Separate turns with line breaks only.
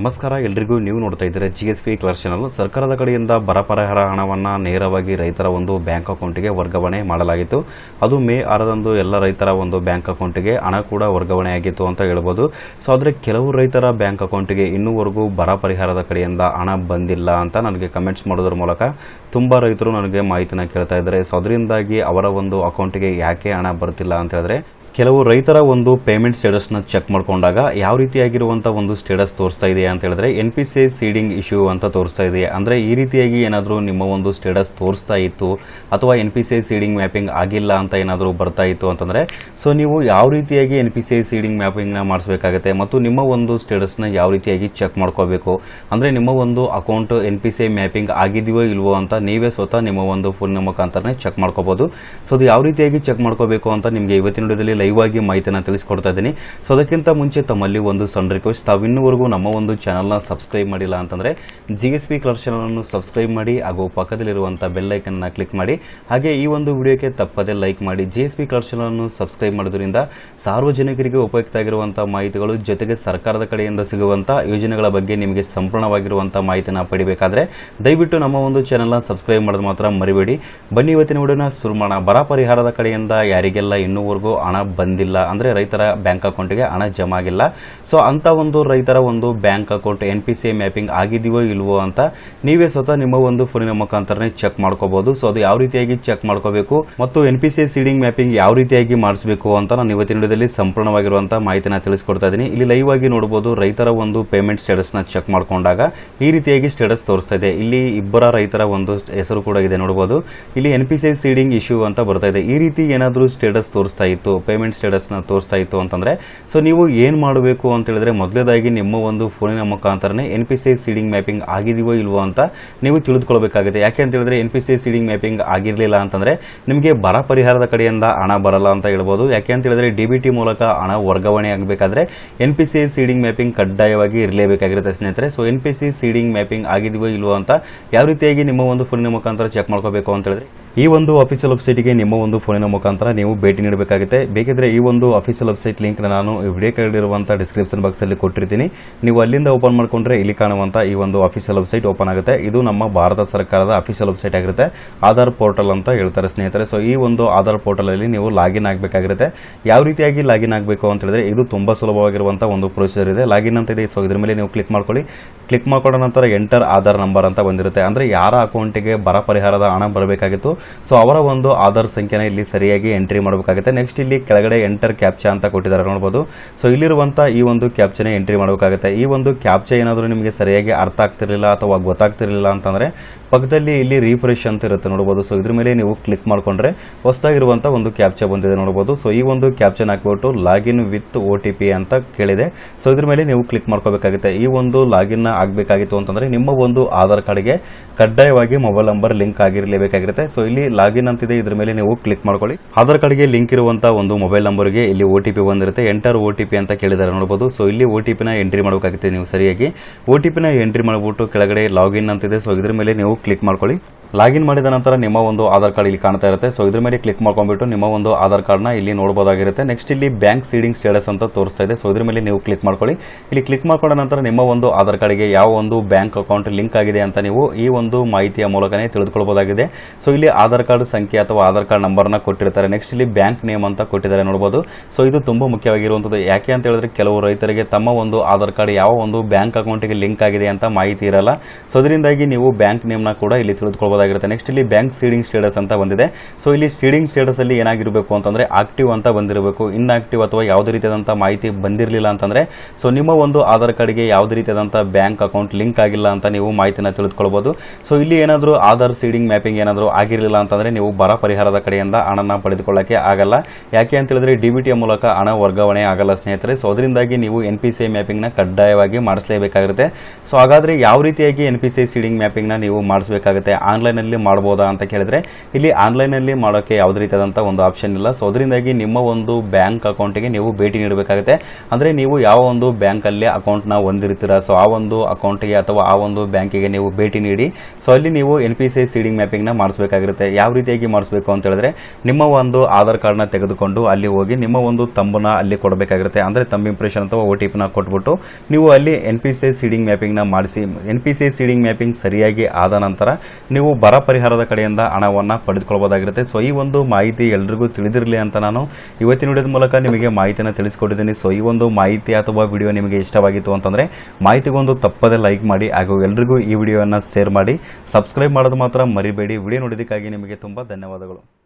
ನಮಸ್ಕಾರ, ಎಲ್ರಿಗೂ ನೀವು ನೋಡ್ತಾ ಇದ್ದೀರಾ ಜಿ ಎಸ್ ಪಿ ಕ್ಲರ್ ಚಾನಲ್ ಸರ್ಕಾರದ ಕಡೆಯಿಂದ ಬರ ಪರಿಹಾರ ಹಣವನ್ನು ನೇರವಾಗಿ ರೈತರ ಒಂದು ಬ್ಯಾಂಕ್ ಅಕೌಂಟಿಗೆ ವರ್ಗಾವಣೆ ಮಾಡಲಾಗಿತ್ತು. ಅದು ಮೇ ಆರದಂದು ಎಲ್ಲ ರೈತರ ಒಂದು ಬ್ಯಾಂಕ್ ಅಕೌಂಟಿಗೆ ಹಣ ಕೂಡ ವರ್ಗಾವಣೆ ಆಗಿತ್ತು ಅಂತ ಹೇಳ್ಬೋದು. ಸೊ ಆದರೆ ಕೆಲವು ರೈತರ ಬ್ಯಾಂಕ್ ಅಕೌಂಟಿಗೆ ಇನ್ನೂವರೆಗೂ ಬರ ಪರಿಹಾರದ ಕಡೆಯಿಂದ ಹಣ ಬಂದಿಲ್ಲ ಅಂತ ನನಗೆ ಕಮೆಂಟ್ಸ್ ಮಾಡೋದ್ರ ಮೂಲಕ ತುಂಬ ರೈತರು ನನಗೆ ಮಾಹಿತಿನ ಕೇಳ್ತಾ ಇದ್ದಾರೆ. ಸೊ ಅದರಿಂದಾಗಿ ಅವರ ಒಂದು ಅಕೌಂಟಿಗೆ ಯಾಕೆ ಹಣ ಬರ್ತಿಲ್ಲ ಅಂತ ಹೇಳಿದ್ರೆ ಕೆಲವು ರೈತರ ಒಂದು ಪೇಮೆಂಟ್ ಸ್ಟೇಟಸ್ನ ಚೆಕ್ ಮಾಡ್ಕೊಂಡಾಗ ಯಾವ ರೀತಿಯಾಗಿರುವಂಥ ಒಂದು ಸ್ಟೇಟಸ್ ತೋರಿಸ್ತಾ ಇದೆಯಾ ಅಂತ ಹೇಳಿದ್ರೆ N P C seeding issue ಅಂತ ತೋರಿಸ್ತಾ ಇದೆ. ಅಂದರೆ ಈ ರೀತಿಯಾಗಿ ಏನಾದರೂ ನಿಮ್ಮ ಒಂದು ಸ್ಟೇಟಸ್ ತೋರಿಸ್ತಾ ಇತ್ತು ಅಥವಾ N P C seeding mapping ಆಗಿಲ್ಲ ಅಂತ ಏನಾದರೂ ಬರ್ತಾ ಇತ್ತು ಅಂತಂದರೆ ಸೊ ನೀವು ಯಾವ ರೀತಿಯಾಗಿ ಎನ್ ಪಿ ಸಿ ಸೀಡಿಂಗ್ ಮ್ಯಾಪಿಂಗ್ನ ಮಾಡಿಸಬೇಕಾಗತ್ತೆ ಮತ್ತು ನಿಮ್ಮ ಒಂದು ಸ್ಟೇಟಸ್ನ ಯಾವ ರೀತಿಯಾಗಿ ಚೆಕ್ ಮಾಡ್ಕೋಬೇಕು? ಅಂದರೆ ನಿಮ್ಮ ಒಂದು account N P C mapping ಆಗಿದೆಯೋ ಇಲ್ವೋ ಅಂತ ನೀವೇ ಸ್ವತಃ ನಿಮ್ಮ ಒಂದು ಫೋನ್ ಮುಖಾಂತರನೇ ಚೆಕ್ ಮಾಡ್ಕೋಬೋದು. ಸೊ ಅದು ಯಾವ ರೀತಿಯಾಗಿ ಚೆಕ್ ಮಾಡ್ಕೋಬೇಕು ಅಂತ ನಿಮಗೆ ಇವತ್ತಿನ ಲೈವ್ ಆಗಿ ಮಾಹಿತಿಯನ್ನು ತಿಳಿಸ್ಕೊಡ್ತಾ ಇದ್ದೀನಿ. ಸೊ ಅದಕ್ಕಿಂತ ಮುಂಚೆ ತಮ್ಮಲ್ಲಿ ಒಂದು ಸಣ್ಣ ರಿಕ್ವೆಸ್ಟ್ ತಾವು ಇನ್ನೂವರೆಗೂ ನಮ್ಮ ಒಂದು ಚಾನಲ್ನ ಸಬ್ಸ್ಕ್ರೈಬ್ ಮಾಡಿಲ್ಲ ಅಂತಂದರೆ ಜಿ ಎಸ್ ಪಿ ಕ್ಲರ್ ಚಾನಲನ್ನು ಸಬ್ಸ್ಕ್ರೈಬ್ ಮಾಡಿ, ಹಾಗೂ ಪಕ್ಕದಲ್ಲಿರುವಂಥ ಬೆಲ್ ಐಕನ್ನ ಕ್ಲಿಕ್ ಮಾಡಿ. ಹಾಗೆ ಈ ಒಂದು ವಿಡಿಯೋಕ್ಕೆ ತಪ್ಪದೇ ಲೈಕ್ ಮಾಡಿ. ಜಿ ಎಸ್ ಪಿ ಕ್ಲರ್ ಚಾನಲನ್ನು ಸಬ್ಸ್ಕ್ರೈಬ್ ಮಾಡೋದ್ರಿಂದ ಸಾರ್ವಜನಿಕರಿಗೆ ಉಪಯುಕ್ತ ಆಗಿರುವಂಥ ಮಾಹಿತಿಗಳು, ಜೊತೆಗೆ ಸರ್ಕಾರದ ಕಡೆಯಿಂದ ಸಿಗುವಂಥ ಯೋಜನೆಗಳ ಬಗ್ಗೆ ನಿಮಗೆ ಸಂಪೂರ್ಣವಾಗಿರುವಂಥ ಮಾಹಿತಿನ ಪಡಿಬೇಕಾದ್ರೆ ದಯವಿಟ್ಟು ನಮ್ಮ ಒಂದು ಚಾನಲ್ನ ಸಬ್ಸ್ಕ್ರೈಬ್ ಮಾಡೋದು ಮಾತ್ರ ಮರಿಬೇಡಿ. ಬನ್ನಿ, ಇವತ್ತಿನ ವಿಡಿಯೋನ ಶುರು ಮಾಡೋಣ. ಬರ ಪರಿಹಾರದ ಕಡೆಯಿಂದ ಯಾರಿಗೆಲ್ಲ ಇನ್ನೂವರೆಗೂ ಹಣ ಬಂದಿಲ್ಲ ಅಂದರೆ ರೈತರ ಬ್ಯಾಂಕ್ ಅಕೌಂಟಿಗೆ ಹಣ ಜಮಾ ಆಗಿಲ್ಲ. ಸೊ ಅಂತ ಒಂದು ರೈತರ ಒಂದು bank account N P C mapping ಆಗಿದೆಯೋ ಇಲ್ವೋ ಅಂತ ನೀವೇ ಸ್ವತಃ ನಿಮ್ಮ ಒಂದು ಫೋನಿನ ಮುಖಾಂತರನೇ ಚೆಕ್ ಮಾಡ್ಕೋಬಹುದು. ಸೊ ಅದು ಯಾವ ರೀತಿಯಾಗಿ ಚೆಕ್ ಮಾಡ್ಕೋಬೇಕು ಮತ್ತು N P C seeding mapping ಯಾವ ರೀತಿಯಾಗಿ ಮಾಡಿಸಬೇಕು ಅಂತ ನಾನು ಇವತ್ತಿನ ವಿಡಿಯೋದಲ್ಲಿ ಸಂಪೂರ್ಣವಾಗಿರುವಂತಹ ಮಾಹಿತಿನ ತಿಳಿಸ್ಕೊಡ್ತಾ ಇದ್ದೀನಿ. ಇಲ್ಲಿ ಲೈವ್ ಆಗಿ ನೋಡಬಹುದು ರೈತರ ಒಂದು ಪೇಮೆಂಟ್ ಸ್ಟೇಟಸ್ನ ಚೆಕ್ ಮಾಡ್ಕೊಂಡಾಗ ಈ ರೀತಿಯಾಗಿ ಸ್ಟೇಟಸ್ ತೋರಿಸ್ತಾ ಇದೆ. ಇಲ್ಲಿ ಇಬ್ಬರ ರೈತರ ಒಂದು ಹೆಸರು ಕೂಡ ಇದೆ ನೋಡಬಹುದು ಇಲ್ಲಿ N P C seeding issue ಅಂತ ಬರ್ತಾ ಇದೆ. ಈ ರೀತಿ ಏನಾದರೂ ಸ್ಟೇಟಸ್ ತೋರಿಸ್ತಾ ಇತ್ತು ಸ್ಟೇಟಸ್ನ ತೋರಿಸ್ತಾ ಇತ್ತು ಅಂತಂದರೆ, ಸೊ ನೀವು ಏನು ಮಾಡಬೇಕು ಅಂತ ಹೇಳಿದ್ರೆ ಮೊದಲೇದಾಗಿ ನಿಮ್ಮ ಒಂದು ಫೋನಿನ ಮುಖಾಂತರನೇ N P C seeding mapping ಆಗಿದೆಯೋ ಇಲ್ವೋ ಅಂತ ನೀವು ತಿಳಿದುಕೊಳ್ಬೇಕಾಗುತ್ತೆ. ಯಾಕೆ ಅಂತ ಹೇಳಿದ್ರೆ N P C seeding mapping ಆಗಿರಲಿಲ್ಲ ಅಂತಂದರೆ ನಿಮಗೆ ಬರ ಪರಿಹಾರದ ಕಡೆಯಿಂದ ಹಣ ಬರಲ್ಲ ಅಂತ ಹೇಳ್ಬೋದು. ಯಾಕೆ ಅಂತ ಹೇಳಿದ್ರೆ ಡಿ ಮೂಲಕ ಹಣ ವರ್ಗಾವಣೆ ಆಗಬೇಕಾದ್ರೆ N P C seeding mapping ಕಡ್ಡಾಯವಾಗಿ ಇರಲೇಬೇಕಾಗಿರುತ್ತೆ ಸ್ನೇಹಿತರೆ. So N P C seeding mapping ಆಗಿದೆಯೋ ಇಲ್ವೋ ಅಂತ ಯಾವ ರೀತಿಯಾಗಿ ನಿಮ್ಮ ಒಂದು ಫೋನಿನ ಮುಖಾಂತರ ಚೆಕ್ ಮಾಡ್ಕೋಬೇಕು ಅಂತ ಹೇಳಿದ್ರೆ? ಈ ಒಂದು ಅಫಿಷಿಯಲ್ ವೆಬ್ಸೈಟ್ಗೆ ನಿಮ್ಮ ಒಂದು ಫೋನಿನ ಮುಖಾಂತರ ನೀವು ಭೇಟಿ ನೀಡಬೇಕಾಗುತ್ತೆ. ಬೇಕಿದ್ರೆ ಈ ಒಂದು ಅಫಿಷಿಯಲ್ ವೆಬ್ಸೈಟ್ ಲಿಂಕ್ ನಾನು ವಿಡಿಯೋ ಕೆಳಗಿರುವಂಥ ಡಿಸ್ಕ್ರಿಪ್ಷನ್ ಬಾಕ್ಸ್ ಅಲ್ಲಿ ಕೊಟ್ಟಿರ್ತೀನಿ. ನೀವು ಅಲ್ಲಿಂದ ಓಪನ್ ಮಾಡಿಕೊಂಡ್ರೆ ಇಲ್ಲಿ ಕಾಣುವಂಥ ಈ ಒಂದು ಅಫಿಷಿಯಲ್ ವೆಬ್ಸೈಟ್ ಓಪನ್ ಆಗುತ್ತೆ. ಇದು ನಮ್ಮ ಭಾರತ ಸರ್ಕಾರದ ಅಫಿಷಿಯಲ್ ವೆಬ್ಸೈಟ್ ಆಗಿರುತ್ತೆ. ಆಧಾರ್ ಪೋರ್ಟಲ್ ಅಂತ ಹೇಳ್ತಾರೆ ಸ್ನೇಹಿತರೆ. ಸೊ ಈ ಒಂದು ಆಧಾರ್ ಪೋರ್ಟಲ್ ಅಲ್ಲಿ ನೀವು ಲಾಗಿನ್ ಆಗಬೇಕಾಗಿರುತ್ತೆ. ಯಾವ ರೀತಿಯಾಗಿ ಲಾಗಿನ್ ಆಗಬೇಕು ಅಂತ ಹೇಳಿದ್ರೆ, ಇದು ತುಂಬಾ ಸುಲಭವಾಗಿರುವಂಥ ಒಂದು ಪ್ರೊಸೀಜರ್ ಇದೆ. ಲಾಗಿನ್ ಅಂತ ಇದೆ. ಸೊ ಇದ್ರ ಮೇಲೆ ನೀವು ಕ್ಲಿಕ್ ಮಾಡ್ಕೊಳ್ಳಿ. ಕ್ಲಿಕ್ ಮಾಡ್ಕೊಂಡ ನಂತರ ಎಂಟರ್ ಆಧಾರ್ ನಂಬರ್ ಅಂತ ಬಂದಿರುತ್ತೆ. ಅಂದ್ರೆ ಯಾರ ಅಕೌಂಟಿಗೆ ಬರ ಪರಿಹಾರದ ಹಣ ಬರಬೇಕಾಗಿತ್ತು? ಸೊ ಅವರ ಒಂದು ಆಧಾರ್ ಸಂಖ್ಯೆನ ಇಲ್ಲಿ ಸರಿಯಾಗಿ ಎಂಟ್ರಿ ಮಾಡಬೇಕಾಗುತ್ತೆ. ನೆಕ್ಸ್ಟ್ ಇಲ್ಲಿ ಕೆಳಗಡೆ ಎಂಟರ್ ಕ್ಯಾಪ್ಚಾ ಅಂತ ಕೊಟ್ಟಿದ್ದಾರೆ ನೋಡ್ಬೋದು. ಸೊ ಇಲ್ಲಿರುವಂಥ ಈ ಒಂದು ಕ್ಯಾಪ್ಚನ ಎಂಟ್ರಿ ಮಾಡಬೇಕಾಗುತ್ತೆ. ಈ ಒಂದು ಕ್ಯಾಪ್ಚಾ ಏನಾದರೂ ನಿಮಗೆ ಸರಿಯಾಗಿ ಅರ್ಥ ಆಗ್ತಿರಲಿಲ್ಲ ಅಥವಾ ಗೊತ್ತಾಗ್ತಿರಲಿಲ್ಲ ಅಂತಂದ್ರೆ ಪಕ್ಕದಲ್ಲಿ ಇಲ್ಲಿ ರೀಫ್ರೆಶ್ ಅಂತ ಇರುತ್ತೆ ನೋಡ್ಬೋದು. ಸೊ ಇದ್ರ ಮೇಲೆ ನೀವು ಕ್ಲಿಕ್ ಮಾಡ್ಕೊಂಡ್ರೆ ಹೊಸದಾಗಿರುವಂಥ ಒಂದು ಕ್ಯಾಪ್ಚಾ ಬಂದಿದೆ ನೋಡ್ಬೋದು. ಸೊ ಈ ಒಂದು ಕ್ಯಾಪ್ಚನ್ ಹಾಕ್ಬಿಟ್ಟು ಲಾಗಿನ್ ವಿತ್ ಪಿ ಅಂತ ಕೇಳಿದೆ. ಸೊ ಇದ್ರ ಮೇಲೆ ನೀವು ಕ್ಲಿಕ್ ಮಾಡ್ಕೋಬೇಕಾಗುತ್ತೆ. ಈ ಒಂದು ಲಾಗಿನ್ ಆಗಬೇಕಾಗಿತ್ತು ಅಂತಂದ್ರೆ ನಿಮ್ಮ ಒಂದು ಆಧಾರ್ ಕಾರ್ಡ್ಗೆ ಕಡ್ಡಾಯವಾಗಿ ಮೊಬೈಲ್ ನಂಬರ್ ಲಿಂಕ್ ಆಗಿರಲೇಬೇಕಾಗಿರುತ್ತೆ. ಸೊ ಇಲ್ಲಿ ಲಾಗಿನ್ ಅಂತಿದೆ, ಇದ್ರ ಮೇಲೆ ನೀವು ಕ್ಲಿಕ್ ಮಾಡ್ಕೊಳ್ಳಿ. ಆಧಾರ್ ಕಾರ್ಡ್ಗೆ ಲಿಂಕ್ ಇರುವಂತ ಒಂದು ಮೊಬೈಲ್ ನಂಬರ್ಗೆ ಇಲ್ಲಿ ಒ ಟಿ ಪಿ ಬಂದಿರುತ್ತೆ. ಎಂಟರ್ ಒ ಟಿ ಪಿ ಅಂತ ಕೇಳಿದ್ದಾರೆ ನೋಡಬಹುದು ಸೊ ಇಲ್ಲಿ ಒ ಟಿ ಪಿನ ಎಂಟ್ರಿ ಮಾಡಬೇಕಾಗುತ್ತೆ ನೀವು ಸರಿಯಾಗಿ. ಒ ಟಿ ಪಿನ ಎಂಟ್ರಿ ಮಾಡಿಬಿಟ್ಟು ಕೆಳಗಡೆ ಲಾಗಿನ್ ಅಂತಿದೆ. ಸೊ ಇದ್ರ ಮೇಲೆ ನೀವು ಕ್ಲಿಕ್ ಮಾಡ್ಕೊಳ್ಳಿ. ಲಾಗಿನ್ ಮಾಡಿದ ನಂತರ ನಿಮ್ಮ ಒಂದು ಆಧಾರ್ ಕಾರ್ಡ್ ಇಲ್ಲಿ ಕಾಣ್ತಾ ಇರುತ್ತೆ. ಸೊ ಇದ್ರ ಮೇಲೆ ಕ್ಲಿಕ್ ಮಾಡ್ಕೊಂಡ್ಬಿಟ್ಟು ನಿಮ್ಮ ಒಂದು ಆಧಾರ್ ಕಾರ್ಡ್ನ ಇಲ್ಲಿ ನೋಡಬಹುದಾಗಿರುತ್ತೆ ನೆಕ್ಸ್ಟ್ ಇಲ್ಲಿ ಬ್ಯಾಂಕ್ ಸೀಡಿಂಗ್ ಸ್ಟೇಟಸ್ ಅಂತ ತೋರಿಸ್ತಾ ಇದೆ. ಸೊ ಇದ್ರ ಮೇಲೆ ನೀವು ಕ್ಲಿಕ್ ಮಾಡ್ಕೊಳ್ಳಿ. ಇಲ್ಲಿ ಕ್ಲಿಕ್ ಮಾಡ್ಕೊಂಡ ನಂತರ ನಿಮ್ಮ ಒಂದು ಆಧಾರ್ ಕಾರ್ಡ್ಗೆ ಯಾವ ಒಂದು ಬ್ಯಾಂಕ್ ಅಕೌಂಟ್ ಲಿಂಕ್ ಆಗಿದೆ ಅಂತ ನೀವು ಈ ಒಂದು ಮಾಹಿತಿಯ ಮೂಲಕನೇ ತಿಳಿದುಕೊಳ್ಬಹುದಾಗಿದೆ ಸೊ ಇಲ್ಲಿ ಆಧಾರ್ ಕಾರ್ಡ್ ಸಂಖ್ಯೆ ಅಥವಾ ಆಧಾರ್ ಕಾರ್ಡ್ ನಂಬರ್ನ ಕೊಟ್ಟಿರ್ತಾರೆ. ನೆಕ್ಸ್ಟ್ ಇಲ್ಲಿ ಬ್ಯಾಂಕ್ ನೇಮ್ ಅಂತ ಕೊಟ್ಟಿದ್ದಾರೆ ನೋಡಬಹುದು ಸೊ ಇದು ತುಂಬಾ ಮುಖ್ಯವಾಗಿರುವಂಥದ್ದು. ಯಾಕೆ ಅಂತ ಹೇಳಿದ್ರೆ ಕೆಲವು ರೈತರಿಗೆ ತಮ್ಮ ಒಂದು ಆಧಾರ್ ಕಾರ್ಡ್ ಯಾವ ಒಂದು ಬ್ಯಾಂಕ್ ಅಕೌಂಟ್ಗೆ ಲಿಂಕ್ ಆಗಿದೆ ಅಂತ ಮಾಹಿತಿ ಇರಲ್ಲ. ಸೊ ಅದರಿಂದಾಗಿ ನೀವು ಬ್ಯಾಂಕ್ ನೇಮ್ನ ಕೂಡ ಇಲ್ಲಿ ತಿಳಿದುಕೊಳ್ಬಹುದಾಗಿರುತ್ತೆ ನೆಕ್ಸ್ಟ್ ಇಲ್ಲಿ ಬ್ಯಾಂಕ್ ಸೀಡಿಂಗ್ ಸ್ಟೇಟಸ್ ಅಂತ ಬಂದಿದೆ. ಸೊ ಇಲ್ಲಿ ಸೀಡಿಂಗ್ ಸ್ಟೇಟಸ್ ಅಲ್ಲಿ ಏನಾಗಿರಬೇಕು ಅಂತಂದ್ರೆ ಆಕ್ಟಿವ್ ಅಂತ ಬಂದಿರಬೇಕು. ಇನ್ಆಕ್ಟಿವ್ ಅಥವಾ ಯಾವುದೇ ರೀತಿಯಾದಂತಹ ಮಾಹಿತಿ ಬಂದಿರಲಿಲ್ಲ ಅಂತಂದ್ರೆ ಸೊ ನಿಮ್ಮ ಒಂದು ಆಧಾರ್ ಕಾರ್ಡ್ಗೆ ಯಾವುದೇ ರೀತಿಯಾದಂತಹ ಬ್ಯಾಂಕ್ ಅಕೌಂಟ್ ಲಿಂಕ್ ಆಗಿಲ್ಲ ಅಂತ ನೀವು ಮಾಹಿತಿನ ತಿಳಿದುಕೊಳ್ಬಹುದು ಸೊ ಇಲ್ಲಿ ಏನಾದರೂ ಆಧಾರ್ ಸೀಡಿಂಗ್ ಮ್ಯಾಪಿಂಗ್ ಏನಾದರೂ ಆಗಿರಲಿಲ್ಲ ಅಂತಂದ್ರೆ ನೀವು ಬರ ಪರಿಹಾರದ ಕಡೆಯಿಂದ ಹಣನ ಪಡೆದುಕೊಳ್ಳಕ್ಕೆ ಆಗಲ್ಲ. ಯಾಕೆ ಅಂತ ಹೇಳಿದ್ರೆ ಡಿ ಮೂಲಕ ಹಣ ವರ್ಗಾವಣೆ ಆಗಲ್ಲ ಸ್ನೇಹಿತರೆ. ಸೊ ಅದರಿಂದಾಗಿ ನೀವು ಎನ್ ಪಿ ಸಿ ಮ್ಯಾಪಿಂಗ್ನ ಕಡ್ಡಾಯವಾಗಿ ಮಾಡಿಸಲೇಬೇಕಾಗುತ್ತೆ. ಸೊ ಹಾಗಾದ್ರೆ ಯಾವ ರೀತಿಯಾಗಿ ಎನ್ ಪಿ ಸಿ ಸೀಡಿಂಗ್ ಮ್ಯಾಪಿಂಗ್ನ ನೀವು ಮಾಡಿಸಬೇಕಾಗುತ್ತೆ? ಆನ್ಲೈನಲ್ಲಿ ಮಾಡ್ಬೋದಾ ಅಂತ ಕೇಳಿದ್ರೆ, ಇಲ್ಲಿ ಆನ್ಲೈನಲ್ಲಿ ಮಾಡೋಕ್ಕೆ ಯಾವುದೇ ರೀತಿಯಾದಂಥ ಒಂದು ಆಪ್ಷನ್ ಇಲ್ಲ. ಸೊ ಅದರಿಂದಾಗಿ ನಿಮ್ಮ ಒಂದು ಬ್ಯಾಂಕ್ ಅಕೌಂಟಿಗೆ ನೀವು ಭೇಟಿ ನೀಡಬೇಕಾಗುತ್ತೆ. ಅಂದರೆ ನೀವು ಯಾವ ಒಂದು ಬ್ಯಾಂಕಲ್ಲಿ ಅಕೌಂಟ್ನ ಹೊಂದಿರ್ತೀರಾ? ಸೊ ಆ ಒಂದು ಅಕೌಂಟಿಗೆ ಅಥವಾ ಆ ಒಂದು ಬ್ಯಾಂಕಿಗೆ ನೀವು ಭೇಟಿ ನೀಡಿ. ಸೊ ಅಲ್ಲಿ ನೀವು ಎನ್ ಪಿ ಸಿ ಸೀಡಿಂಗ್ ಮ್ಯಾಪಿಂಗ್ನ ಮಾಡಿಸಬೇಕಾಗಿರುತ್ತೆ. ಯಾವ ರೀತಿಯಾಗಿ ಮಾಡಿಸ್ಬೇಕು ಅಂತ ಹೇಳಿದ್ರೆ ನಿಮ್ಮ ಒಂದು ಆಧಾರ್ ಕಾರ್ಡ್ನ ತೆಗೆದುಕೊಂಡು ಅಲ್ಲಿ ಹೋಗಿ ನಿಮ್ಮ ಒಂದು ತಂಬನ ಅಲ್ಲಿ ಕೊಡಬೇಕಾಗಿರುತ್ತೆ. ಅಂದರೆ ತಂಬ್ ಇಂಪ್ರೆಷನ್ ಅಥವಾ ಒ ಟಿ ಪಿನ ಕೊಟ್ಬಿಟ್ಟು ನೀವು ಅಲ್ಲಿ ಎನ್ ಪಿ ಸಿ ಸೀಡಿಂಗ್ ಮ್ಯಾಪಿಂಗ್ನ ಮಾಡಿಸಿ N P C seeding mapping ಸರಿಯಾಗಿ ಆದ ನಂತರ ನೀವು ಬರ ಪರಿಹಾರದ ಕಡೆಯಿಂದ ಹಣವನ್ನು ಪಡೆದುಕೊಳ್ಬೋದಾಗಿರುತ್ತೆ. ಸೊ ಈ ಒಂದು ಮಾಹಿತಿ ಎಲ್ರಿಗೂ ತಿಳಿದಿರಲಿ ಅಂತ ನಾನು ಇವತ್ತಿನ ವಿಡಿಯೋದ ಮೂಲಕ ನಿಮಗೆ ಮಾಹಿತಿಯನ್ನು ತಿಳಿಸ್ಕೊಟ್ಟಿದ್ದೀನಿ. ಸೊ ಈ ಒಂದು ಮಾಹಿತಿ ಅಥವಾ ವಿಡಿಯೋ ನಿಮಗೆ ಇಷ್ಟವಾಗಿತ್ತು ಅಂತಂದರೆ ಮಾಹಿತಿಗೊಂದು ತಪ್ಪದೇ ಲೈಕ್ ಮಾಡಿ, ಹಾಗೂ ಎಲ್ರಿಗೂ ಈ ವಿಡಿಯೋವನ್ನು ಶೇರ್ ಮಾಡಿ. ಸಬ್ಸ್ಕ್ರೈಬ್ ಮಾಡೋದು ಮಾತ್ರ ಮರಿಬೇಡಿ. ವಿಡಿಯೋ ನೋಡೋದಕ್ಕಾಗಿ ನಿಮಗೆ ತುಂಬ ಧನ್ಯವಾದಗಳು.